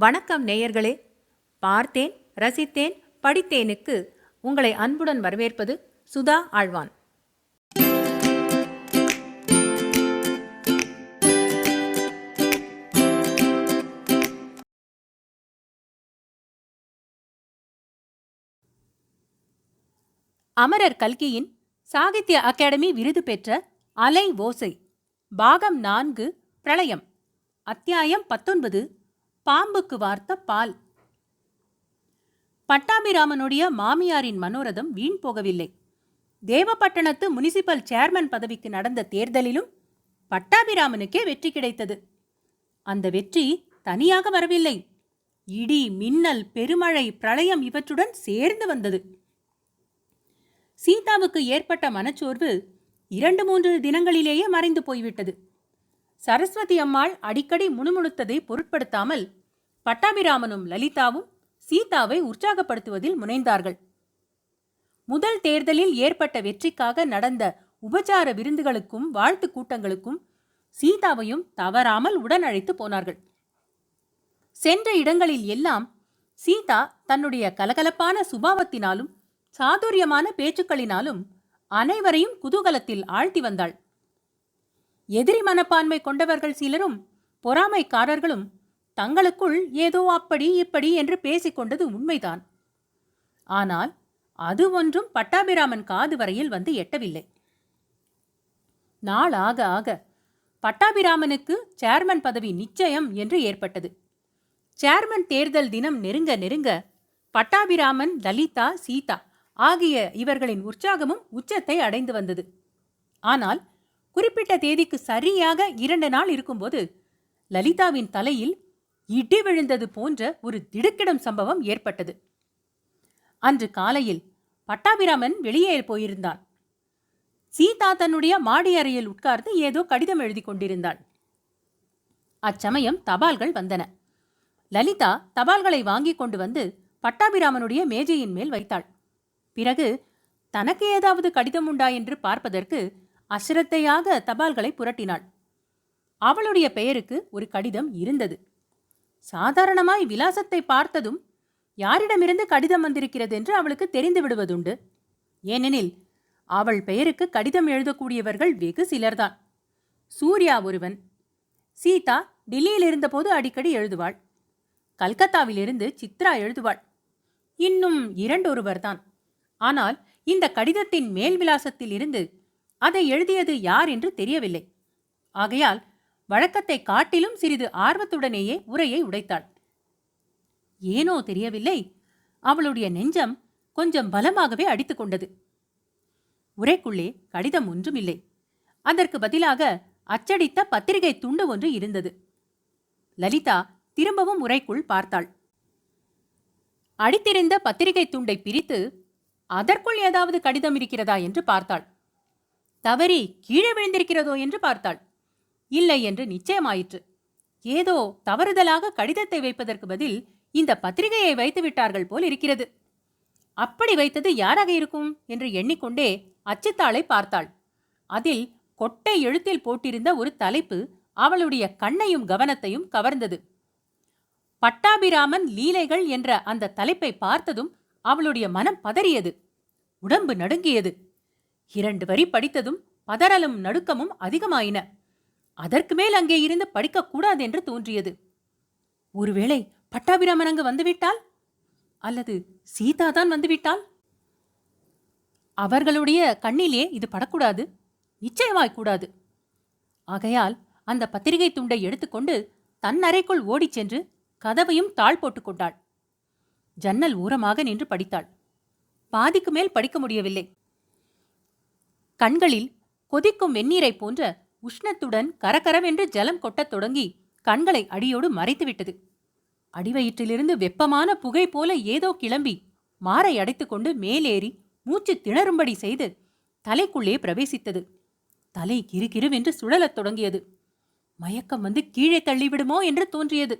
வணக்கம் நேயர்களே. பார்த்தேன் ரசித்தேன் படித்தேனுக்கு உங்களை அன்புடன் வரவேற்பது சுதா ஆழ்வான். அமரர் கல்கியின் சாகித்ய அகாடமி விருது பெற்ற அலை ஓசை பாகம் நான்கு பிரளயம் அத்தியாயம் பத்தொன்பது பாம்புக்கு வார்த்த பால். பட்டாபிராமனுடைய மாமியாரின் மனோரதம் வீண் போகவில்லை. தேவப்பட்டணத்து முனிசிபல் சேர்மன் பதவிக்கு நடந்த தேர்தலிலும் பட்டாபிராமனுக்கே வெற்றி கிடைத்தது. அந்த வெற்றி தனியாக வரவில்லை. இடி மின்னல் பெருமழை பிரளயம் இவற்றுடன் சேர்ந்து வந்தது. சீதாவுக்கு ஏற்பட்ட மனச்சோர்வு இரண்டு மூன்று தினங்களிலேயே மறைந்து போய்விட்டது. சரஸ்வதி அம்மாள் அடிக்கடி முணுமுணுத்ததை பொருட்படுத்தாமல் பட்டாபிராமனும் லலிதாவும் சீதாவை உற்சாகப்படுத்துவதில் முனைந்தார்கள். முதல் தேர்தலில் ஏற்பட்ட வெற்றிக்காக நடந்த உபச்சார விருந்துகளுக்கும் வாழ்த்து கூட்டங்களுக்கும் சீதாவையும் தவறாமல் உடன் அழைத்து போனார்கள். சென்ற இடங்களில் எல்லாம் சீதா தன்னுடைய கலகலப்பான சுபாவத்தினாலும் சாதுரியமான பேச்சுக்களினாலும் அனைவரையும் குதூகலத்தில் ஆழ்த்தி வந்தாள். எதிரி மனப்பான்மை கொண்டவர்கள் சிலரும் பொறாமைக்காரர்களும் தங்களுக்குள் ஏதோ அப்படி இப்படி என்று பேசிக்கொண்டது உண்மைதான். ஆனால் அது ஒன்றும் பட்டாபிராமன் காது வரையில் வந்து எட்டவில்லை. நாள் ஆக ஆக பட்டாபிராமனுக்கு சேர்மன் பதவி நிச்சயம் என்று ஏற்பட்டது. சேர்மன் தேர்தல் தினம் நெருங்க நெருங்க பட்டாபிராமன் லலிதா சீதா ஆகிய இவர்களின் உற்சாகமும் உச்சத்தை அடைந்து வந்தது. ஆனால் குறிப்பிட்ட தேதிக்கு சரியாக இரண்டு நாள் இருக்கும்போது லலிதாவின் தலையில் இடி விழுந்தது போன்ற ஒரு திடுக்கிடும் சம்பவம் ஏற்பட்டது. அன்று காலையில் பட்டாபிராமன் வெளியே போயிருந்தான். சீதா தன்னுடைய மாடி அறையில் உட்கார்ந்து ஏதோ கடிதம் எழுதி கொண்டிருந்தாள். அச்சமயம் தபால்கள் வந்தன. லலிதா தபால்களை வாங்கி கொண்டு வந்து பட்டாபிராமனுடைய மேஜையின் மேல் வைத்தாள். பிறகு தனக்கு ஏதாவது கடிதம் உண்டா என்று பார்ப்பதற்கு அசிரத்தையாக தபால்களை புரட்டினாள். அவளுடைய பெயருக்கு ஒரு கடிதம் இருந்தது. சாதாரணமாய் விலாசத்தை பார்த்ததும் யாரிடமிருந்து கடிதம் வந்திருக்கிறது என்று அவளுக்கு தெரிந்து விடுவதுண்டு. ஏனெனில் அவள் பெயருக்கு கடிதம் எழுதக்கூடியவர்கள் வெகு சிலர்தான். சூர்யா ஒருவன் சீதா டில்லியில் இருந்தபோது அடிக்கடி எழுதுவாள். கல்கத்தாவிலிருந்து சித்ரா எழுதுவாள். இன்னும் இரண்டொருவர்தான். ஆனால் இந்த கடிதத்தின் மேல் விலாசத்தில் இருந்து அதை எழுதியது யார் என்று தெரியவில்லை. ஆகையால் வழக்கத்தை காட்டிலும் சிறிது ஆர்வத்துடனேயே உரையை உடைத்தாள். ஏனோ தெரியவில்லை அவளுடைய நெஞ்சம் கொஞ்சம் பலமாகவே அடித்துக்கொண்டது உரைக்குள்ளே கடிதம் ஒன்றும் இல்லை அதற்கு பதிலாக அச்சடித்த பத்திரிகை துண்டு ஒன்று இருந்தது. லலிதா திரும்பவும் உரைக்குள் பார்த்தாள். அடித்திருந்த பத்திரிகை துண்டை பிரித்து அதற்குள் ஏதாவது கடிதம் இருக்கிறதா? என்று பார்த்தாள். தவறி கீழே விழுந்திருக்கிறதோ என்று பார்த்தாள். இல்லை என்று நிச்சயமாயிற்று. ஏதோ தவறுதலாக கடிதத்தை வைப்பதற்கு பதில் இந்த பத்திரிகையை வைத்து விட்டார்கள் போல் இருக்கிறது. அப்படி வைத்தது யாராக இருக்கும் என்று எண்ணிக்கொண்டே அச்சுத்தாளை பார்த்தாள். அதில் கொட்டை எழுத்தில் போட்டிருந்த ஒரு தலைப்பு அவளுடைய கண்ணையும் கவனத்தையும் கவர்ந்தது. பட்டாபிராமன் லீலைகள் என்ற அந்த தலைப்பை பார்த்ததும் அவளுடைய மனம் பதறியது. உடம்பு நடுங்கியது. இரண்டு வரி படித்ததும் பதறலும் நடுக்கமும் அதிகமாயின. அதற்கு மேல் அங்கே இருந்து படிக்கக்கூடாது என்று தோன்றியது. ஒருவேளை பட்டாபிராமன் அங்கு வந்துவிட்டால்? அல்லது சீதா தான் வந்துவிட்டால்? அவர்களுடைய கண்ணிலே இது படக்கூடாது நிச்சயமாய் கூடாது. ஆகையால் அந்த பத்திரிகை துண்டை எடுத்துக்கொண்டு தன் அறைக்குள் ஓடிச் சென்று கதவையும் தாழ் போட்டுக்கொண்டாள் ஜன்னல் ஓரமாக நின்று படித்தாள். பாதிக்கு மேல் படிக்க முடியவில்லை. கண்களில் கொதிக்கும் வெந்நீரைப் போன்ற உஷ்ணத்துடன் கரகரவென்று ஜலம் கொட்டத் தொடங்கி கண்களை அடியோடு மறைத்துவிட்டது. அடிவயிற்றிலிருந்து வெப்பமான புகை போல ஏதோ கிளம்பி மாரை அடைத்துக்கொண்டு மேலேறி மூச்சு திணறும்படி செய்து தலைக்குள்ளே பிரவேசித்தது. தலை கிருகிருவென்று சுழலத் தொடங்கியது. மயக்கம் வந்து கீழே தள்ளிவிடுமோ என்று தோன்றியது.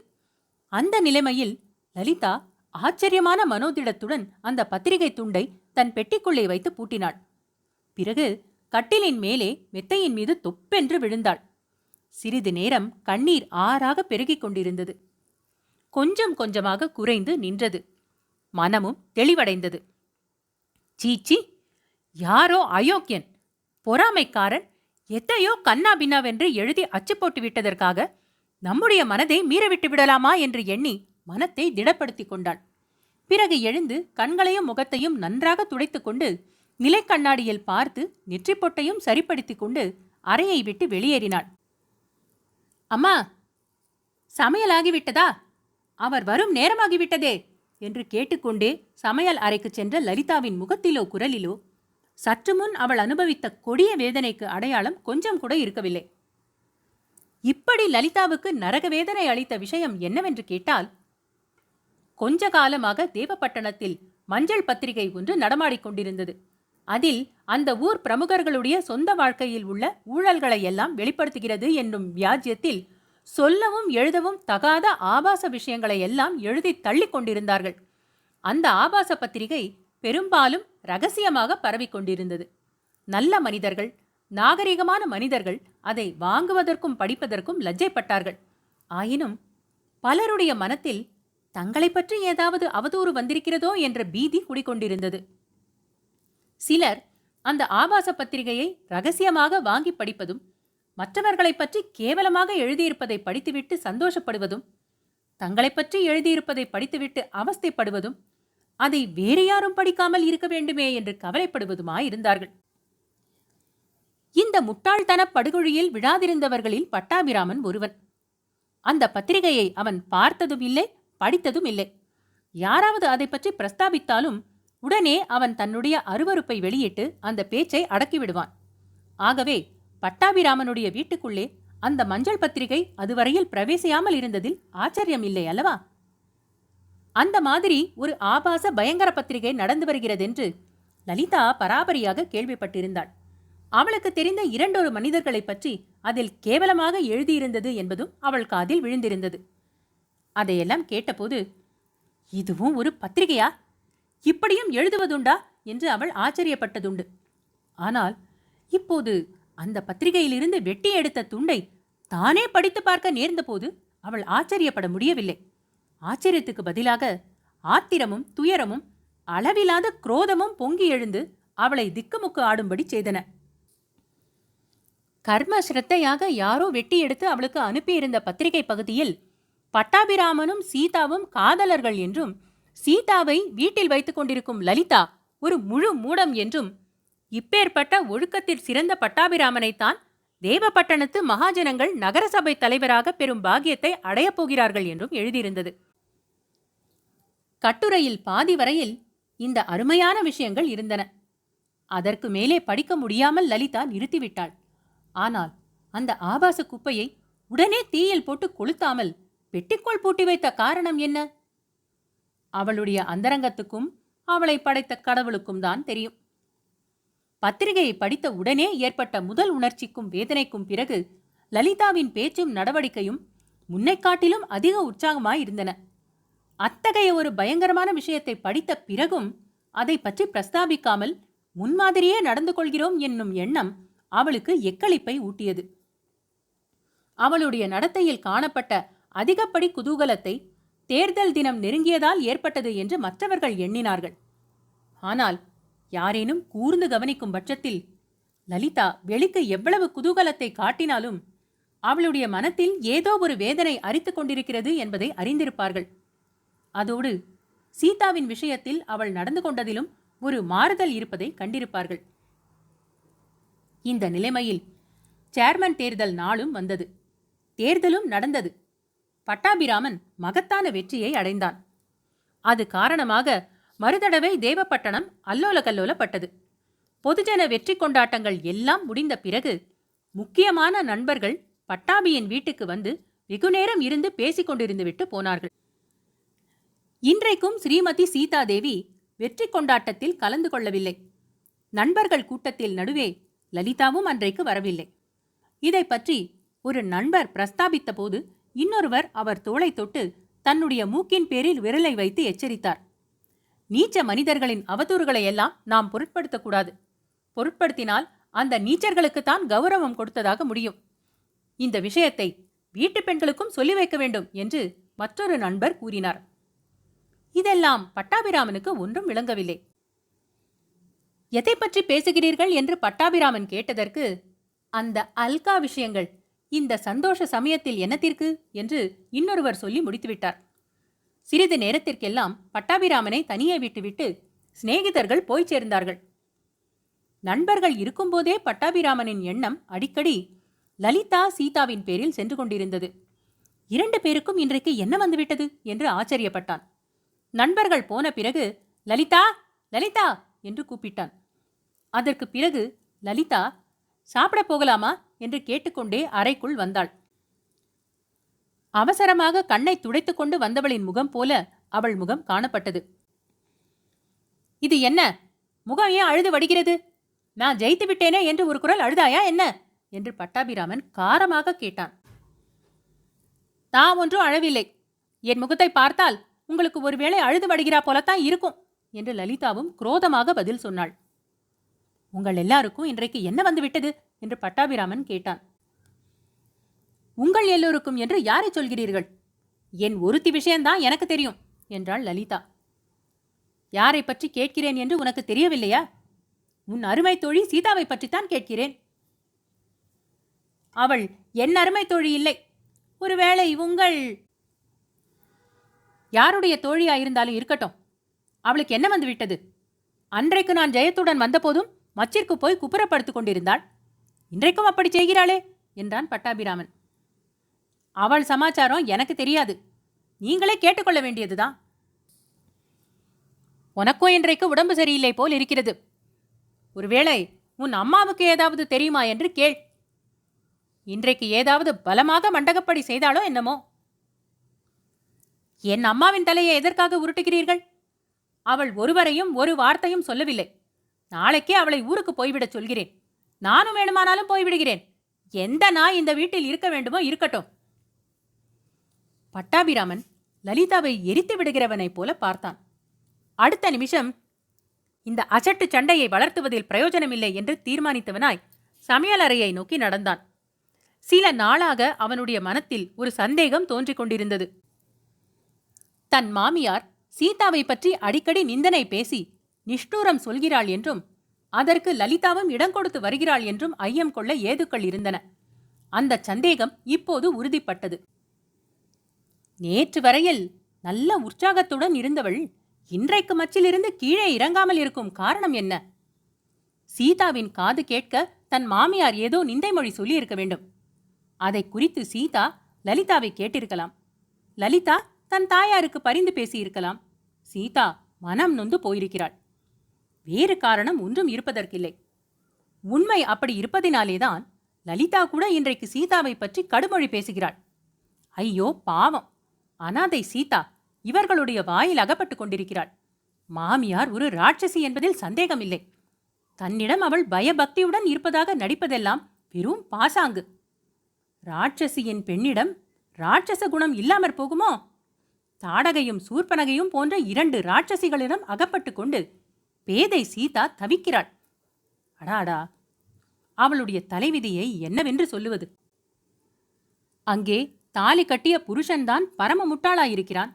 அந்த நிலைமையில் லலிதா ஆச்சரியமான மனோதிடத்துடன் அந்த பத்திரிகை துண்டை தன் பெட்டிக்குள்ளே வைத்து பூட்டினாள். பிறகு கட்டிலின் மேலே மெத்தையின் மீது தொப்பென்று விழுந்தாள். சிறிது நேரம் கண்ணீர் ஆறாக பெருகிக் கொண்டிருந்தது. கொஞ்சம் கொஞ்சமாக குறைந்து நின்றது. மனமும் தெளிவடைந்தது. சீச்சி யாரோ அயோக்கியன் பொறாமைக்காரன் எத்தையோ கண்ணா பின்னாவென்று எழுதி அச்சு போட்டு விட்டதற்காக நம்முடைய மனதை மீறவிட்டு விடலாமா என்று எண்ணி மனத்தை திடப்படுத்திக் கொண்டாள். பிறகு எழுந்து கண்களையும் முகத்தையும் நன்றாக துடைத்துக் நிலை நிலைக்கண்ணாடியில் பார்த்து நெற்றிப் பொட்டையும் சரிப்படுத்திக் கொண்டு அறையை விட்டு வெளியேறினாள். அம்மா சமையலாகிவிட்டதா அவர் வரும் நேரமாகிவிட்டதே! என்று கேட்டுக்கொண்டே சமையல் அறைக்குச் சென்ற லலிதாவின் முகத்திலோ குரலிலோ சற்று முன் அவள் அனுபவித்த கொடிய வேதனைக்கு அடையாளம் கொஞ்சம் கூட இருக்கவில்லை. இப்படி லலிதாவுக்கு நரக வேதனை அளித்த விஷயம் என்னவென்று கேட்டால் கொஞ்ச காலமாக தேவப்பட்டணத்தில் மஞ்சள் பத்திரிகை ஒன்று நடமாடிக் கொண்டிருந்தது. அதில் அந்த ஊர் பிரமுகர்களுடைய சொந்த வாழ்க்கையில் உள்ள ஊழல்களை எல்லாம் வெளிப்படுத்துகிறது என்னும் வியாஜ்யத்தில் சொல்லவும் எழுதவும் தகாத ஆபாச விஷயங்களை எல்லாம் எழுதி தள்ளி கொண்டிருந்தார்கள். அந்த ஆபாச பத்திரிகை பெரும்பாலும் ரகசியமாக பரவிக் கொண்டிருந்தது. நல்ல மனிதர்கள் நாகரிகமான மனிதர்கள் அதை வாங்குவதற்கும் படிப்பதற்கும் லஜ்ஜைப்பட்டார்கள். ஆயினும் பலருடைய மனத்தில் தங்களைப் பற்றி ஏதாவது அவதூறு வந்திருக்கிறதோ என்ற பீதி குடிக்கொண்டிருந்தது. சிலர் அந்த ஆபாச பத்திரிகையை ரகசியமாக வாங்கி படிப்பதும் மற்றவர்களைப் பற்றி கேவலமாக எழுதியிருப்பதை படித்துவிட்டு சந்தோஷப்படுவதும் தங்களைப் பற்றி எழுதியிருப்பதை படித்துவிட்டு அவஸ்தைப்படுவதும் அதை வேறு யாரும் படிக்காமல் இருக்க வேண்டுமே என்று கவலைப்படுவதுமாயிருந்தார்கள். இந்த முட்டாள்தன படுகொழியில் விழாதிருந்தவர்களில் பட்டாபிராமன் ஒருவன். அந்த பத்திரிகையை அவன் பார்த்ததும் இல்லை படித்ததும் இல்லை. யாராவது அதை பற்றி பிரஸ்தாபித்தாலும் உடனே அவன் தன்னுடைய அருவருப்பை வெளியிட்டு அந்த பேச்சை அடக்கிவிடுவான். ஆகவே பட்டாபிராமனுடைய வீட்டுக்குள்ளே அந்த மஞ்சள் பத்திரிகை அதுவரையில் பிரவேசியாமல் இருந்ததில் ஆச்சரியம் இல்லை அல்லவா? அந்த மாதிரி ஒரு ஆபாச பயங்கர பத்திரிகை நடந்து வருகிறதென்று லலிதா பராபரியாக கேள்விப்பட்டிருந்தாள். அவளுக்கு தெரிந்த இரண்டொரு மனிதர்களைப் பற்றி அதில் கேவலமாக எழுதியிருந்தது என்பதும் அவள் காதில் விழுந்திருந்தது. அதையெல்லாம் கேட்டபோது இதுவும் ஒரு பத்திரிகையா? இப்படியும் எழுதுவதுண்டா? என்று அவள் ஆச்சரியப்பட்டதுண்டு. ஆனால் இப்போது அந்த பத்திரிகையிலிருந்து வெட்டி எடுத்த துண்டை தானே படித்து பார்க்க நேர்ந்தபோது அவள் ஆச்சரியப்பட முடியவில்லை. ஆச்சரியத்துக்கு பதிலாக ஆத்திரமும் துயரமும் அளவிலாத குரோதமும் பொங்கி எழுந்து அவளை திக்குமுக்கு ஆடும்படி செய்தன. கர்ம ஸ்ரத்தையாக யாரோ வெட்டி எடுத்து அவளுக்கு அனுப்பியிருந்த பத்திரிகை பகுதியில் பட்டாபிராமனும் சீதாவும் காதலர்கள் என்றும் சீதாவை வீட்டில் வைத்துக் கொண்டிருக்கும் லலிதா ஒரு முழு மூடம் என்றும் இப்பேற்பட்ட ஒழுக்கத்தில் சிறந்த பட்டாபிராமனைத்தான் தேவப்பட்டணத்து மகாஜனங்கள் நகரசபை தலைவராக பெறும் பாக்கியத்தை அடையப் போகிறார்கள் என்றும் எழுதியிருந்தது. கட்டுரையில் பாதி வரையில் இந்த அருமையான விஷயங்கள் இருந்தன. அதற்கு மேலே படிக்க முடியாமல் லலிதா நிறுத்திவிட்டாள். ஆனால் அந்த ஆபாச குப்பையை உடனே தீயில் போட்டு கொளுத்தாமல் பெட்டிக்குள் பூட்டி வைத்த காரணம் என்ன? அவளுடைய அந்தரங்கத்துக்கும் அவளை படைத்த கடவுளுக்கும் தான் தெரியும். பத்திரிகையை படித்த உடனே ஏற்பட்ட முதல் உணர்ச்சிக்கும் வேதனைக்கும் பிறகு லலிதாவின் பேச்சும் நடவடிக்கையும் முன்னை காட்டிலும் அதிக உற்சாகமாயிருந்தன அத்தகைய ஒரு பயங்கரமான விஷயத்தை படித்த பிறகும் அதை பற்றி பிரஸ்தாபிக்காமல் முன்மாதிரியே நடந்து கொள்கிறோம் என்னும் எண்ணம் அவளுக்கு எக்களிப்பை ஊட்டியது. அவளுடைய நடத்தையில் காணப்பட்ட அதிகப்படி குதூகலத்தை தேர்தல் தினம் நெருங்கியதால் ஏற்பட்டது என்று மற்றவர்கள் எண்ணினார்கள். ஆனால் யாரேனும் கூர்ந்து கவனிக்கும் பட்சத்தில் லலிதா வெளிக்கு எவ்வளவு குதூகலத்தை காட்டினாலும் அவளுடைய மனத்தில் ஏதோ ஒரு வேதனை அரித்துக் கொண்டிருக்கிறது என்பதை அறிந்திருப்பார்கள். அதோடு சீதாவின் விஷயத்தில் அவள் நடந்து கொண்டதிலும் ஒரு மாறுதல் இருப்பதை கண்டிருப்பார்கள். இந்த நிலைமையில் சேர்மன் தேர்தல் நாளும் வந்தது. தேர்தலும் நடந்தது. பட்டாபிராமன் மகத்தான வெற்றியை அடைந்தான். அது காரணமாக மறுதடவை தேவப்பட்டணம் அல்லோல கல்லோலப்பட்டது பொதுஜன வெற்றி கொண்டாட்டங்கள் எல்லாம் முடிந்த பிறகு முக்கியமான நண்பர்கள் பட்டாபியின் வீட்டுக்கு வந்து வெகுநேரம் இருந்து பேசிக் கொண்டிருந்துவிட்டு போனார்கள். இன்றைக்கும் ஸ்ரீமதி சீதாதேவி வெற்றி கொண்டாட்டத்தில் கலந்து கொள்ளவில்லை. நண்பர்கள் கூட்டத்தில் நடுவே லலிதாவும் அன்றைக்கு வரவில்லை. இதை பற்றி ஒரு நண்பர் பிரஸ்தாபித்த போது இன்னொருவர் அவர் தோளை தொட்டு தன்னுடைய மூக்கின் பேரில் விரலை வைத்து எச்சரித்தார். நீச்ச மனிதர்களின் அவதூறுகளை எல்லாம் நாம் பொருட்படுத்தக்கூடாது பொருட்படுத்தினால் அந்த நீச்சர்களுக்குத்தான் கௌரவம் கொடுத்ததாக முடியும். இந்த விஷயத்தை வீட்டு பெண்களுக்கும் சொல்லி வைக்க வேண்டும் என்று மற்றொரு நண்பர் கூறினார். இதெல்லாம் பட்டாபிராமனுக்கு ஒன்றும் விளங்கவில்லை. எதை பற்றி பேசுகிறீர்கள்? என்று பட்டாபிராமன் கேட்டதற்கு அந்த அல்கா விஷயங்கள் இந்த சந்தோஷ சமயத்தில் என்னத்திற்கு என்று இன்னொருவர் சொல்லி முடித்துவிட்டார். சிறிது நேரத்திற்கெல்லாம் பட்டாபிராமனை தனியே விட்டுவிட்டு சிநேகிதர்கள் போய்ச் சேர்ந்தார்கள். நண்பர்கள் இருக்கும்போதே பட்டாபிராமனின் எண்ணம் அடிக்கடி லலிதா சீதாவின் பேரில் சென்று கொண்டிருந்தது. இரண்டு பேருக்கும் இன்றைக்கு என்ன வந்துவிட்டது? என்று ஆச்சரியப்பட்டான். நண்பர்கள் போன பிறகு லலிதா லலிதா! என்று கூப்பிட்டான். அதற்கு பிறகு லலிதா சாப்பிட போகலாமா? என்று கேட்டுக்கொண்டே அறைக்குள் வந்தாள். அவசரமாக கண்ணை துடைத்துக்கொண்டு வந்தவளின் முகம் போல அவள் முகம் காணப்பட்டது. இது என்ன? முகம் ஏன் அழுது வடிகிறது? நான் ஜெயித்து விட்டேனே என்று ஒரு குரல் அழுதாயா என்ன? என்று பட்டாபிராமன் காரமாக கேட்டான். நான் ஒன்றும் அழவில்லை. என் முகத்தை பார்த்தால் உங்களுக்கு ஒருவேளை அழுது வடிகிறா போலத்தான் இருக்கும் என்று லலிதாவும் குரோதமாக பதில் சொன்னாள். உங்கள் எல்லாருக்கும் இன்றைக்கு என்ன வந்துவிட்டது என்று பட்டாபிராமன் கேட்டான். உங்கள் எல்லோருக்கும் என்று யாரை சொல்கிறீர்கள்? என் ஒருத்தி விஷயம்தான் எனக்கு தெரியும் என்றாள் லலிதா. யாரை பற்றி கேட்கிறேன் என்று உனக்கு தெரியவில்லையா? உன் அருமை தோழி சீதாவை பற்றித்தான் கேட்கிறேன். அவள் என் அருமை தோழி இல்லை. ஒருவேளை உங்கள் யாருடைய தோழியாயிருந்தாலும் இருக்கட்டும். அவளுக்கு என்ன வந்து விட்டது? அன்றைக்கு நான் ஜெயத்துடன் வந்தபோதும் மச்சிற்கு போய் குப்புறப்படுத்துக் கொண்டிருந்தாள். இன்றைக்கும் அப்படி செய்கிறாளே என்றான் பட்டாபிராமன். அவள் சமாச்சாரம் எனக்கு தெரியாது. நீங்களே கேட்டுக்கொள்ள வேண்டியதுதான். உனக்கும் இன்றைக்கு உடம்பு சரியில்லை போல் இருக்கிறது. ஒருவேளை உன் அம்மாவுக்கு ஏதாவது தெரியுமா என்று கேள். இன்றைக்கு ஏதாவது பலமாக மண்டகப்படி செய்தாலோ என்னமோ? என் அம்மாவின் தலையை எதற்காக உருட்டுகிறீர்கள்? அவள் ஒருவரையும் ஒரு வார்த்தையும் சொல்லவில்லை. நாளைக்கே அவளை ஊருக்கு போய்விடச் சொல்கிறேன். நானும் வேணுமானாலும் போய்விடுகிறேன். எந்த நாய் இந்த வீட்டில் இருக்க வேண்டுமோ இருக்கட்டும். பட்டாபிராமன் லலிதாவை எரித்து விடுகிறவனைப் போல பார்த்தான். அடுத்த நிமிஷம் இந்த அசட்டு சண்டையை வளர்த்துவதில் பிரயோஜனமில்லை என்று தீர்மானித்தவனாய் சமையலறையை நோக்கி நடந்தான். சில நாளாக அவனுடைய மனத்தில் ஒரு சந்தேகம் தோன்றிக் கொண்டிருந்தது. தன் மாமியார் சீதாவை பற்றி அடிக்கடி நிந்தனை பேசி நிஷ்டூரம் சொல்கிறாள் என்றும் அதற்கு லலிதாவும் இடம் கொடுத்து வருகிறாள் என்றும் ஐயம் கொள்ள ஏதுக்கள் இருந்தன. அந்த சந்தேகம் இப்போது உறுதிப்பட்டது. நேற்று வரையில் நல்ல உற்சாகத்துடன் இருந்தவள் இன்றைக்கு மச்சிலிருந்து கீழே இறங்காமல் இருக்கும் காரணம் என்ன? சீதாவின் காது கேட்க தன் மாமியார் ஏதோ நிந்தை மொழி சொல்லியிருக்க வேண்டும். அதை குறித்து சீதா லலிதாவை கேட்டிருக்கலாம். லலிதா தன் தாயாருக்கு பரிந்து பேசியிருக்கலாம். சீதா மனம் நொந்து போயிருக்கிறாள். வேறு காரணம் ஒன்றும் இருப்பதற்கில்லை. உண்மை அப்படி இருப்பதினாலேதான் லலிதா கூட இன்றைக்கு சீதாவை பற்றி கடுமொழி பேசுகிறாள். ஐயோ பாவம். அனாதை சீதா இவர்களுடைய வாயில் அகப்பட்டுக் கொண்டிருக்கிறாள். மாமியார் ஒரு ராட்சசி என்பதில் சந்தேகமில்லை. தன்னிடம் அவள் பயபக்தியுடன் இருப்பதாக நடிப்பதெல்லாம் வெறும் பாசாங்கு. ராட்சசியின் பெண்ணிடம் ராட்சச குணம் இல்லாமற் போகுமோ? தாடகையும் சூர்பனகையும் போன்ற இரண்டு ராட்சசிகளிடம் அகப்பட்டு கொண்டு பேதை சீதா தவிக்கிறாள். அடாடா அவளுடைய தலைவிதியை என்னவென்று சொல்லுவது? அங்கே தாலி கட்டிய புருஷன்தான் பரம முட்டாளாயிருக்கிறான்.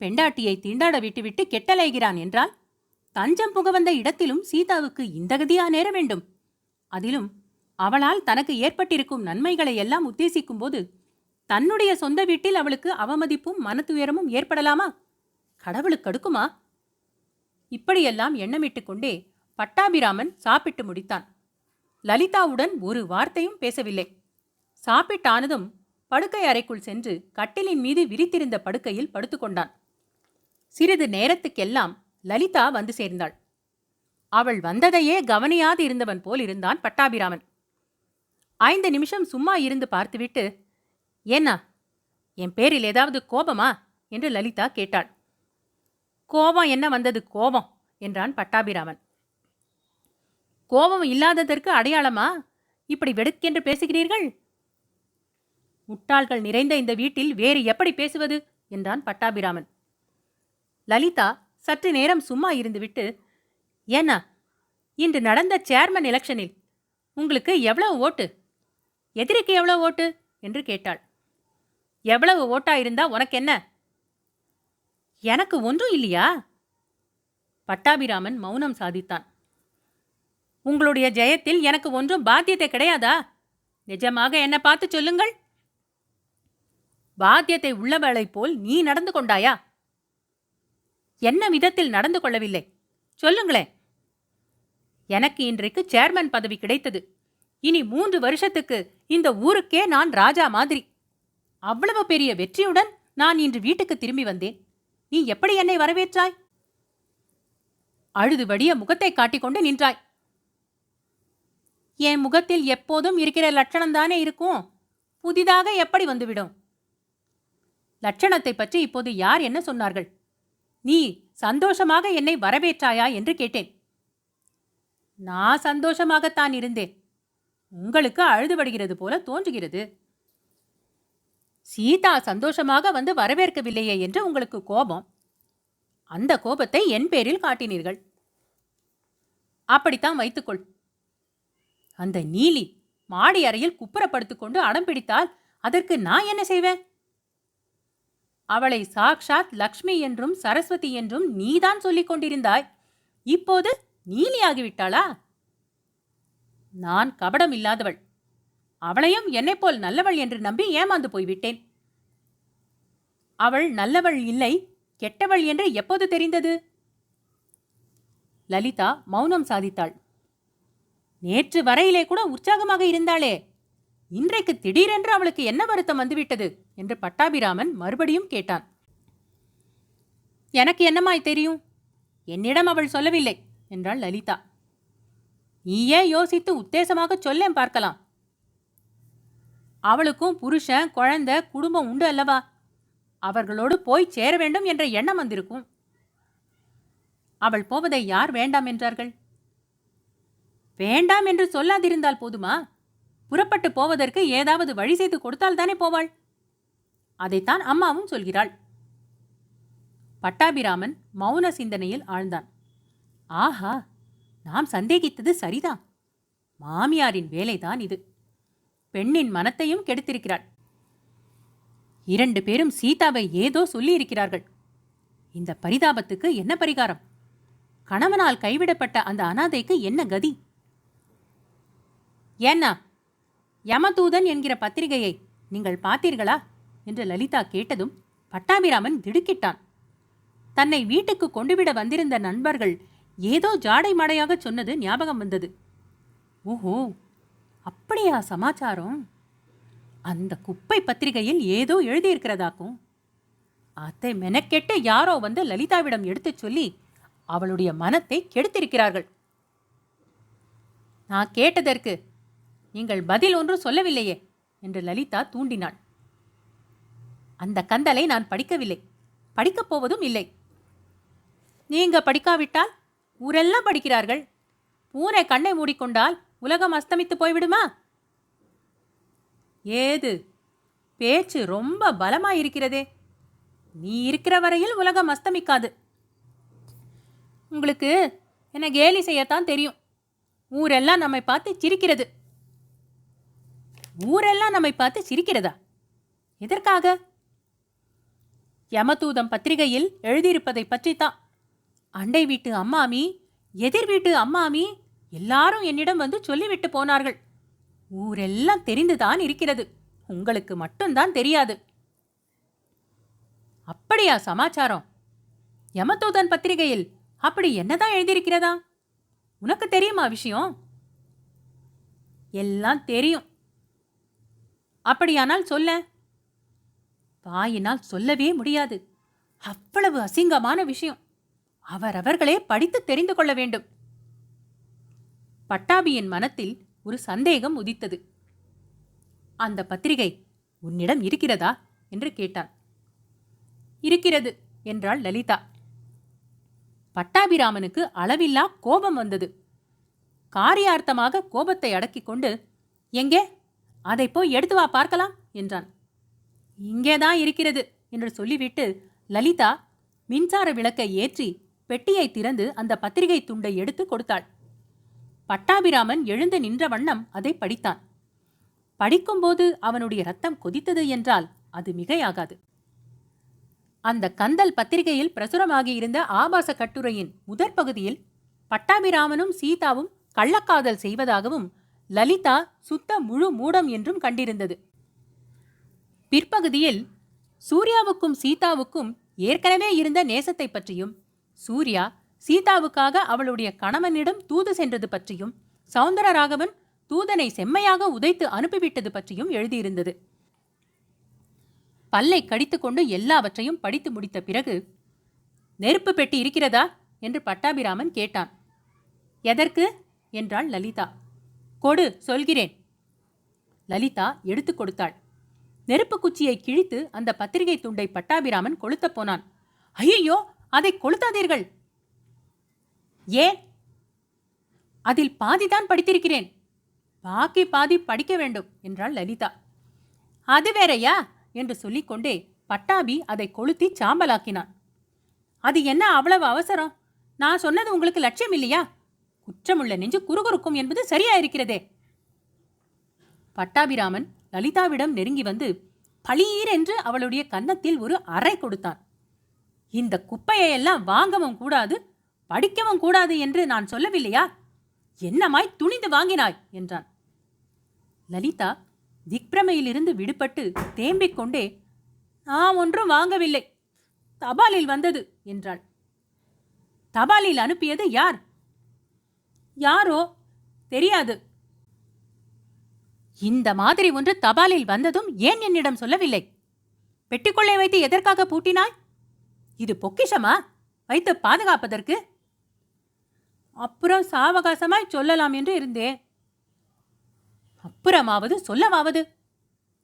பெண்டாட்டியை திண்டாட விட்டுவிட்டு கெட்டலைகிறான் என்றால் தஞ்சம் புக வந்த இடத்திலும் சீதாவுக்கு இந்த கதியா நேர வேண்டும். அதிலும் அவளால் தனக்கு ஏற்பட்டிருக்கும் நன்மைகளை எல்லாம் உத்தேசிக்கும் போது தன்னுடைய சொந்த வீட்டில் அவளுக்கு அவமதிப்பும் மனத்துயரமும் ஏற்படலாமா? கடவுளுக்கு அடுக்குமா? இப்படியெல்லாம் எண்ணமிட்டுக் கொண்டே பட்டாபிராமன் சாப்பிட்டு முடித்தான். லலிதாவுடன் ஒரு வார்த்தையும் பேசவில்லை. சாப்பிட்டானதும் படுக்கை அறைக்குள் சென்று கட்டிலின் மீது விரித்திருந்த படுக்கையில் படுத்துக்கொண்டான். சிறிது நேரத்துக்கெல்லாம் லலிதா வந்து சேர்ந்தாள். அவள் வந்ததையே கவனியாது இருந்தவன் போல் இருந்தான் பட்டாபிராமன். ஐந்து நிமிஷம் சும்மா இருந்து பார்த்துவிட்டு ஏன்னா என் பேரில் ஏதாவது கோபமா? என்று லலிதா கேட்டாள். கோபம் என்ன வந்தது? கோபம் என்றான் பட்டாபிராமன். கோபம் இல்லாததற்கு அடையாளமா? இப்படி வெடுக்கென்று பேசுகிறீர்கள்? முட்டாள்கள் நிறைந்த இந்த வீட்டில் வேறு எப்படி பேசுவது? என்றான் பட்டாபிராமன். லலிதா சற்று நேரம் சும்மா இருந்துவிட்டு ஏன்னா இன்று நடந்த சேர்மன் எலெக்ஷனில் உங்களுக்கு எவ்வளவு ஓட்டு? எதிரிக்கு எவ்வளவு ஓட்டு? என்று கேட்டாள். எவ்வளவு ஓட்டா இருந்தா உனக்கு என்ன எனக்கு ஒன்றும் இல்லையா? பட்டாபிராமன் மௌனம் சாதித்தான். உங்களுடைய ஜெயத்தில் எனக்கு ஒன்றும் பாத்தியத்தை கிடையாதா? நிஜமாக என்னை பார்த்து சொல்லுங்கள். பாத்தியத்தை உள்ளவளைப் போல் நீ நடந்து கொண்டாயா? என்ன விதத்தில் நடந்து கொள்ளவில்லை? சொல்லுங்களேன். எனக்கு இன்றைக்கு சேர்மன் பதவி கிடைத்தது. இனி மூன்று வருஷத்துக்கு இந்த ஊருக்கே நான் ராஜா மாதிரி. அவ்வளவு பெரிய வெற்றியுடன் நான் இன்று வீட்டுக்கு திரும்பி வந்தேன். நீ எப்படி என்னை வரவேற்றாய்? அழுது வடிய முகத்தை காட்டிக்கொண்டு நின்றாய். என் முகத்தில் எப்போதும் இருக்கிற லட்சணம்தானே இருக்கும்? புதிதாக எப்படி வந்துவிடும்? லட்சணத்தை பற்றி இப்போது யார் என்ன சொன்னார்கள்? நீ சந்தோஷமாக என்னை வரவேற்றாயா என்று கேட்டேன். நான் சந்தோஷமாகத்தான் இருந்தேன். உங்களுக்கு அழுதுபடுகிறது போல தோன்றுகிறது. சீதா சந்தோஷமாக வந்து வரவேற்கவில்லையே என்று உங்களுக்கு கோபம்? அந்த கோபத்தை என் பேரில் காட்டினீர்கள். அப்படித்தான் வைத்துக்கொள். அந்த நீலி மாடி அறையில் குப்புறப்படுத்திக் அடம் பிடித்தால் அதற்கு நான் என்ன செய்வேன்? அவளை சாக்ஷாத் லக்ஷ்மி என்றும் சரஸ்வதி என்றும் நீதான் சொல்லிக் கொண்டிருந்தாய். இப்போது நீலியாகிவிட்டாளா? நான் கபடம் இல்லாதவள் அவளையும் என்னைப் போல் நல்லவள் என்று நம்பி ஏமாந்து போய்விட்டேன். அவள் நல்லவள் இல்லை கெட்டவள் என்று எப்போது தெரிந்தது? லலிதா மௌனம் சாதித்தாள். நேற்று வரையிலே கூட உற்சாகமாக இருந்தாளே இன்றைக்கு திடீரென்று அவளுக்கு என்ன வருத்தம் வந்துவிட்டது? என்று பட்டாபிராமன் மறுபடியும் கேட்டான். எனக்கு என்னமாய் தெரியும்? என்னிடம் அவள் சொல்லவில்லை என்றாள் லலிதா. நீயே யோசித்து உத்தேசமாக சொல்லேன் பார்க்கலாம் அவளுக்கும் புருஷன் குழந்தை குடும்பம் உண்டு அல்லவா? அவர்களோடு போய் சேர வேண்டும் என்ற எண்ணம் வந்திருக்கும். அவள் போவதை யார் வேண்டாம் என்றார்கள்? வேண்டாம் என்று சொல்லாதிருந்தால் போதுமா? புறப்பட்டு போவதற்கு ஏதாவது வழி செய்து கொடுத்தால் தானே போவாள்? அதைத்தான் அம்மாவும் சொல்கிறாள். பட்டாபிராமன் மௌன சிந்தனையில் ஆழ்ந்தான். ஆஹா நாம் சந்தேகித்தது சரிதான். மாமியாரின் வேலைதான் இது. பெண்ணின் மனத்தையும் கெடுத்திருக்கிறாள். இரண்டு பேரும் சீதாவை ஏதோ சொல்லியிருக்கிறார்கள். இந்த பரிதாபத்துக்கு என்ன பரிகாரம்? கணவனால் கைவிடப்பட்ட அந்த அனாதைக்கு என்ன கதி? ஏன்னா யமதூதன் என்கிற பத்திரிகையை நீங்கள் பார்த்தீர்களா? என்று லலிதா கேட்டதும் பட்டாபிராமன் திடுக்கிட்டான். தன்னை வீட்டுக்கு கொண்டுவிட வந்திருந்த நண்பர்கள் ஏதோ ஜாடை மாடையாக சொன்னது ஞாபகம் வந்தது. ஓஹோ! அப்படியா சமாச்சாரம்? அந்த குப்பை பத்திரிகையில் ஏதோ எழுதியிருக்கிறதாக்கும். அதை மெனக்கெட்டு யாரோ வந்து லலிதாவிடம் எடுத்துச் சொல்லி அவளுடைய மனத்தை கெடுத்திருக்கிறார்கள். நான் கேட்டதற்கு நீங்கள் பதில் ஒன்றும் சொல்லவில்லையே என்று லலிதா தூண்டினாள். அந்த கந்தலை நான் படிக்கவில்லை. படிக்கப் போவதும் இல்லை. நீங்க படிக்காவிட்டால் ஊரெல்லாம் படிக்கிறார்கள். பூனை கண்ணை மூடிக்கொண்டால் உலகம் அஸ்தமித்து போய்விடுமா? ஏது? பேச்சு ரொம்ப பலமாயிருக்கிறதே. நீ இருக்கிற வரையில் உலகம் அஸ்தமிக்காது. உங்களுக்கு என்ன கேலி செய்யத்தான் தெரியும். ஊரெல்லாம் நம்மை பார்த்து சிரிக்கிறது. ஊரெல்லாம் நம்மை பார்த்து சிரிக்கிறதா? எதற்காக? யமதூதம் பத்திரிகையில் எழுதியிருப்பதை பற்றித்தான். அண்டை வீட்டு அம்மாமி எதிர் வீட்டு அம்மாமி எல்லாரும் என்னிடம் வந்து சொல்லிவிட்டு போனார்கள். ஊரெல்லாம் தெரிந்துதான் இருக்கிறது. உங்களுக்கு மட்டும்தான் தெரியாது. அப்படியா சமாச்சாரம்? யமதூதன் பத்திரிகையில் அப்படி என்னதான் எழுதியிருக்கிறதா? உனக்கு தெரியுமா விஷயம்? எல்லாம் தெரியும். அப்படியானால் சொல்ல. வாயினால் சொல்லவே முடியாது. அவ்வளவு அசிங்கமான விஷயம். அவரவர்களே படித்து தெரிந்து கொள்ள வேண்டும். பட்டாபியின் மனத்தில் ஒரு சந்தேகம் உதித்தது. அந்த பத்திரிகை உன்னிடம் இருக்கிறதா? என்று கேட்டான் இருக்கிறது என்றாள் லலிதா. பட்டாபிராமனுக்கு அளவில்லா கோபம் வந்தது. காரியார்த்தமாக கோபத்தை அடக்கிக் கொண்டு எங்கே? அதை போய் எடுத்து வா பார்க்கலாம் என்றான். இங்கேதான் இருக்கிறது என்று சொல்லிவிட்டு லலிதா மின்சார விளக்கை ஏற்றி பெட்டியை திறந்து அந்த பத்திரிகை துண்டை எடுத்து கொடுத்தாள். பட்டாபிராமன் எழுந்து நின்ற வண்ணம் அதை படித்தான். படிக்கும்போது அவனுடைய ரத்தம் கொதித்தது என்றால் அது மிகையாகாது. அந்த கந்தல் பத்திரிகையில் பிரசுரமாகியிருந்த ஆபாச கட்டுரையின் முதற் பகுதியில் பட்டாபிராமனும் சீதாவும் கள்ளக்காதல் செய்வதாகவும் லலிதா சுத்த முழு மூடம் என்றும் கண்டிருந்தது. பிற்பகுதியில் சூர்யாவுக்கும் சீதாவுக்கும் ஏற்கனவே இருந்த நேசத்தை பற்றியும் சூர்யா சீதாவுக்காக அவளுடைய கணவனிடம் தூது சென்றது பற்றியும் சௌந்தரராகவன் தூதனை செம்மையாக உதைத்து அனுப்பிவிட்டது பற்றியும் எழுதியிருந்தது. பல்லை கடித்துக்கொண்டு எல்லாவற்றையும் படித்து முடித்த பிறகு நெருப்பு பெட்டி இருக்கிறதா? என்று பட்டாபிராமன் கேட்டான். எதற்கு? என்றாள் லலிதா. கொடு சொல்கிறேன். லலிதா எடுத்துக் கொடுத்தாள். நெருப்பு குச்சியை கிழித்து அந்த பத்திரிகை துண்டை பட்டாபிராமன் கொளுத்தப் போனான். ஐயோ அதை கொளுத்தாதீர்கள்! ஏன்? அதில் பாதிதான் படித்திருக்கிறேன். பாக்கி பாதி படிக்க வேண்டும் என்றாள் லலிதா. அது வேறயா? என்று சொல்லிக்கொண்டே பட்டாபி அதை கொளுத்தி சாம்பலாக்கினான். அது என்ன அவ்வளவு அவசரம்? நான் சொன்னது உங்களுக்கு லட்சியம் இல்லையா? குற்றமுள்ள நெஞ்சு குறுகுறுக்கும் என்பது சரியாயிருக்கிறதே. பட்டாபிராமன் லலிதாவிடம் நெருங்கி வந்து பளீர் என்று அவளுடைய கன்னத்தில் ஒரு அறை கொடுத்தான். இந்த குப்பையெல்லாம் வாங்கவும் கூடாது படிக்கவும் கூடாது என்று நான் சொல்லவில்லையா? என்னமாய் துணிந்து வாங்கினாய்? என்றான். லலிதா திக்பிரமையிலிருந்து விடுபட்டு தேம்பிக் கொண்டே நான் ஒன்றும் வாங்கவில்லை. தபாலில் வந்தது என்றாள். தபாலில் அனுப்பியது யார்? யாரோ? தெரியாது. இந்த மாதிரி ஒன்று தபாலில் வந்ததும் ஏன் என்னிடம் சொல்லவில்லை? பெட்டிக்கொள்ளை வைத்து எதற்காக பூட்டினாய்? இது பொக்கிஷமா? வைத்து பாதுகாப்பதற்கு? அப்புறம் சாவகாசமாய் சொல்லலாம் என்று இருந்தேன் அப்புறமாவது சொல்லமாவது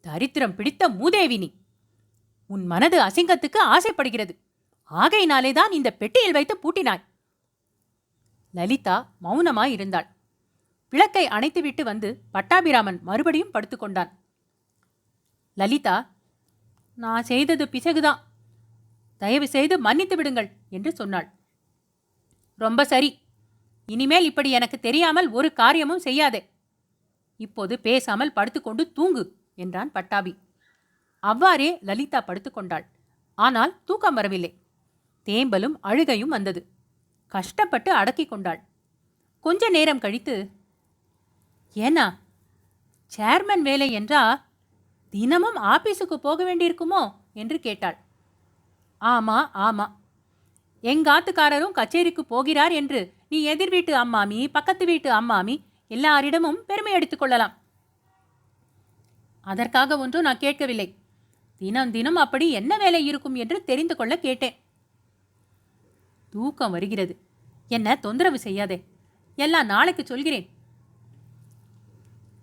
தரித்திரம் பிடித்த மூதேவினி உன் மனது அசிங்கத்துக்கு ஆசைப்படுகிறது. ஆகையினாலே தான் இந்த பெட்டியில் வைத்து பூட்டினாய். லலிதா மௌனமாய் இருந்தாள். விளக்கை அணைத்துவிட்டு வந்து பட்டாபிராமன் மறுபடியும் படுத்துக்கொண்டான் லலிதா நான் செய்தது பிசகுதான். தயவு செய்து மன்னித்து விடுங்கள் என்று சொன்னாள். ரொம்ப சரி. இனிமேல் இப்படி எனக்கு தெரியாமல் ஒரு காரியமும் செய்யாதே. இப்போது பேசாமல் படுத்துக்கொண்டு தூங்கு என்றான் பட்டாபி. அவ்வாறே லலிதா படுத்துக்கொண்டாள். ஆனால் தூக்கம் வரவில்லை. தேம்பலும் அழுகையும் வந்தது. கஷ்டப்பட்டு அடக்கிக் கொண்டாள். கொஞ்ச நேரம் கழித்து ஏன்னா சேர்மன் வேலை என்றா தினமும் ஆபீஸுக்கு போக வேண்டியிருக்குமோ? என்று கேட்டாள். ஆமா ஆமா. எங்காத்துக்காரரும் கச்சேரிக்கு போகிறார் என்று நீ எதிர் வீட்டு அம்மாமி பக்கத்து வீட்டு அம்மாமி எல்லாரிடமும் பெருமை எடுத்துக் கொள்ளலாம். அதற்காக ஒன்றும் நான் கேட்கவில்லை. தினம் தினம் அப்படி என்ன வேலை இருக்கும் என்று தெரிந்து கொள்ள கேட்டேன். தூக்கம் வருகிறது. என்ன தொந்தரவு செய்யாதே. எல்லாம் நாளைக்கு சொல்கிறேன்.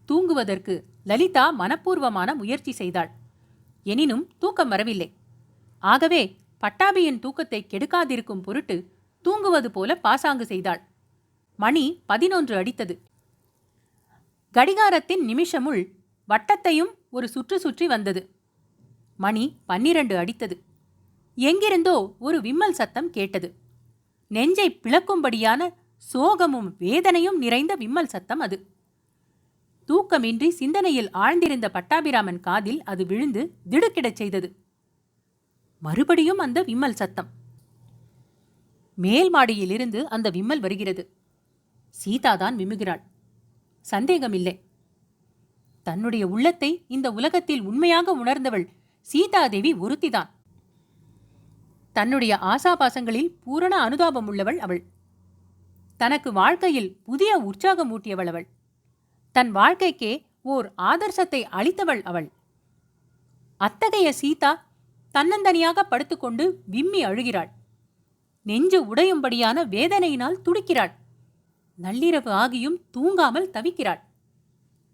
தூங்குவதற்கு லலிதா மனப்பூர்வமான முயற்சி செய்தாள். எனினும் தூக்கம் வரவில்லை. ஆகவே பட்டாபியின் தூக்கத்தை கெடுக்காதிருக்கும் பொருட்டு தூங்குவது போல பாசாங்கு செய்தாள். மணி பதினொன்று அடித்தது. கடிகாரத்தின் நிமிஷமுள் வட்டத்தையும் ஒரு சுற்று சுற்றி வந்தது. மணி பன்னிரண்டு அடித்தது. எங்கிருந்தோ ஒரு விம்மல் சத்தம் கேட்டது. நெஞ்சை பிளக்கும்படியான சோகமும் வேதனையும் நிறைந்த விம்மல் சத்தம் அது. தூக்கமின்றி சிந்தனையில் ஆழ்ந்திருந்த பட்டாபிராமன் காதில் அது விழுந்து திடுக்கிடச் செய்தது. மறுபடியும் அந்த விம்மல் சத்தம். மேல் மாடியிலிருந்து அந்த விம்மல் வருகிறது. சீதாதான் விம்முகிறாள். சந்தேகமில்லை. தன்னுடைய உள்ளத்தை இந்த உலகத்தில் உண்மையாக உணர்ந்தவள் சீதாதேவி ஒருத்திதான். தன்னுடைய ஆசாபாசங்களில் பூரண அனுதாபம் உள்ளவள் அவள். தனக்கு வாழ்க்கையில் புதிய உற்சாகம் ஊட்டியவள் அவள். தன் வாழ்க்கைக்கே ஓர் ஆதர்சத்தை அளித்தவள் அவள். அத்தகைய சீதா தன்னந்தனியாக படுத்துக்கொண்டு விம்மி அழுகிறாள். நெஞ்சு உடையும்படியான வேதனையினால் துடிக்கிறாள். நள்ளிரவு ஆகியும் தூங்காமல் தவிக்கிறாள்.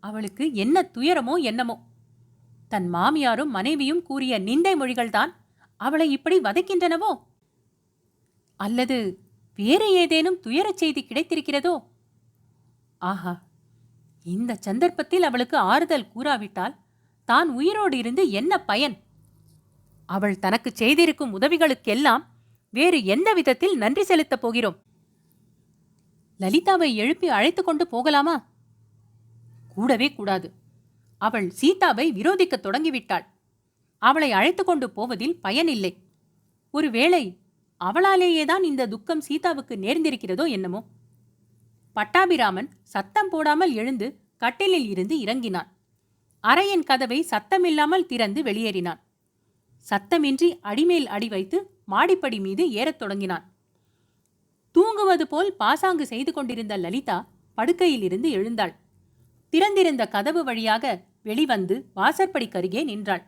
அவளுக்கு என்ன துயரமோ என்னமோ. தன் மாமியாரும் மனைவியும் கூறிய நிந்தை மொழிகள்தான் அவளை இப்படி வதைக்கின்றனவோ? அல்லது வேறு ஏதேனும் துயரச் செய்தி கிடைத்திருக்கிறதோ? ஆஹா இந்த சந்தர்ப்பத்தில் அவளுக்கு ஆறுதல் கூறாவிட்டால் தான் உயிரோடு இருந்து என்ன பயன்? அவள் தனக்கு செய்திருக்கும் உதவிகளுக்கெல்லாம் வேறு எந்த விதத்தில் நன்றி செலுத்தப் போகிறோம்? லலிதாவை எழுப்பி அழைத்து கொண்டு போகலாமா? கூடவே கூடாது. அவள் சீதாவை விரோதிக்கத் தொடங்கிவிட்டாள். அவளை அழைத்து கொண்டு போவதில் பயனில்லை. ஒருவேளை அவளாலேயேதான் இந்த துக்கம் சீதாவுக்கு நேர்ந்திருக்கிறதோ என்னமோ? பட்டாபிராமன் சத்தம் போடாமல் எழுந்து கட்டிலில் இருந்து இறங்கினான். அறையின் கதவை சத்தமில்லாமல் திறந்து வெளியேறினான். சத்தமின்றி அடிமேல் அடி வைத்து மாடிப்படி மீது ஏறத் தொடங்கினான். தூங்குவது போல் பாசாங்கு செய்து கொண்டிருந்த லலிதா படுக்கையிலிருந்து எழுந்தாள். திறந்திருந்த கதவு வழியாக வெளிவந்து வாசற்படிக்கருகே நின்றாள்.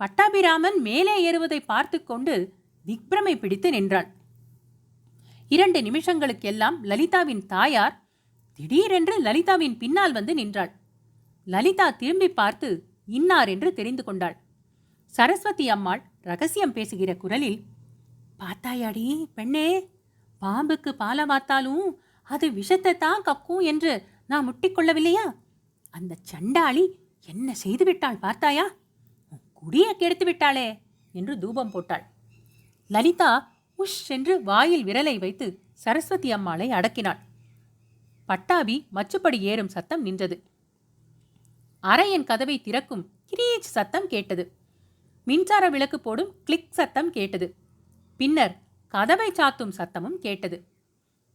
பட்டாபிராமன் மேலே ஏறுவதை பார்த்து கொண்டு திக்பிரமை பிடித்து நின்றாள் இரண்டு நிமிஷங்களுக்கெல்லாம் லலிதாவின் தாயார் திடீரென்று லலிதாவின் பின்னால் வந்து நின்றாள். லலிதா திரும்பி பார்த்து இன்னார் என்று தெரிந்து கொண்டாள். சரஸ்வதி அம்மாள் ரகசியம் பேசுகிற குரலில் பார்த்தாயாடி பெண்ணே பாம்புக்கு பாலை வாத்தாலும் அது விஷத்தை தான் கக்கும் என்று நான் முட்டிக்கொள்ளவில்லையா? அந்த சண்டாளி என்ன செய்து விட்டாள் பார்த்தாயா? குடியை கெடுத்து விட்டாளே என்று தூபம் போட்டாள். லலிதா உஷ் என்று வாயில் விரலை வைத்து சரஸ்வதி அம்மாளை அடக்கினாள். பட்டாபி மச்சுப்படி ஏறும் சத்தம் நின்றது. அறையின் கதவை திறக்கும் கிரீச் சத்தம் கேட்டது. மின்சார விளக்கு போடும் கிளிக் சத்தம் கேட்டது. பின்னர் கதவை சாத்தும் சத்தமும் கேட்டது.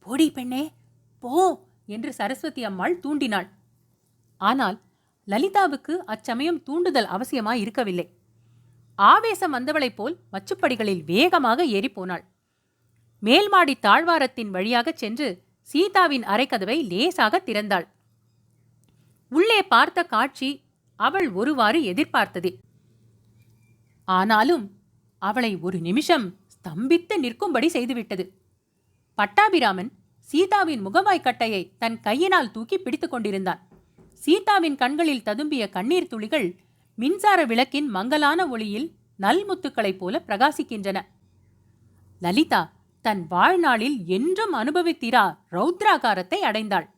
போடி பெண்ணே போ! என்று சரஸ்வதி அம்மாள் தூண்டினாள். ஆனால் லலிதாவுக்கு அச்சமயம் தூண்டுதல் அவசியமாய் இருக்கவில்லை. ஆவேசம் வந்தவளைப் போல் மச்சுப்படிகளில் வேகமாக ஏறிப்போனாள் மேல்மாடி தாழ்வாரத்தின் வழியாகச் சென்று சீதாவின் அரைக்கதவை லேசாக திறந்தாள். உள்ளே பார்த்த காட்சி அவள் ஒருவாறு எதிர்பார்த்ததே. ஆனாலும் அவளை ஒரு நிமிஷம் ஸ்தம்பித்து நிற்கும்படி செய்துவிட்டது. பட்டாபிராமன் சீதாவின் முகவாய்க்கட்டையை தன் கையினால் தூக்கி பிடித்துக் கொண்டிருந்தான். சீதாவின் கண்களில் ததும்பிய கண்ணீர் துளிகள் மின்சார விளக்கின் மங்கலான ஒளியில் நல்முத்துக்களைப் போல பிரகாசிக்கின்றன. லலிதா தன் வாழ்நாளில் என்றும் அனுபவித்திரா ரௌத்ராகாரத்தை அடைந்தாள்.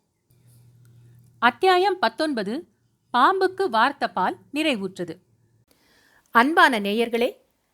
அத்தியாயம் பத்தொன்பது பாம்புக்கு வார்த்த பால் நிறைவுற்றது. அன்பான நேயர்களே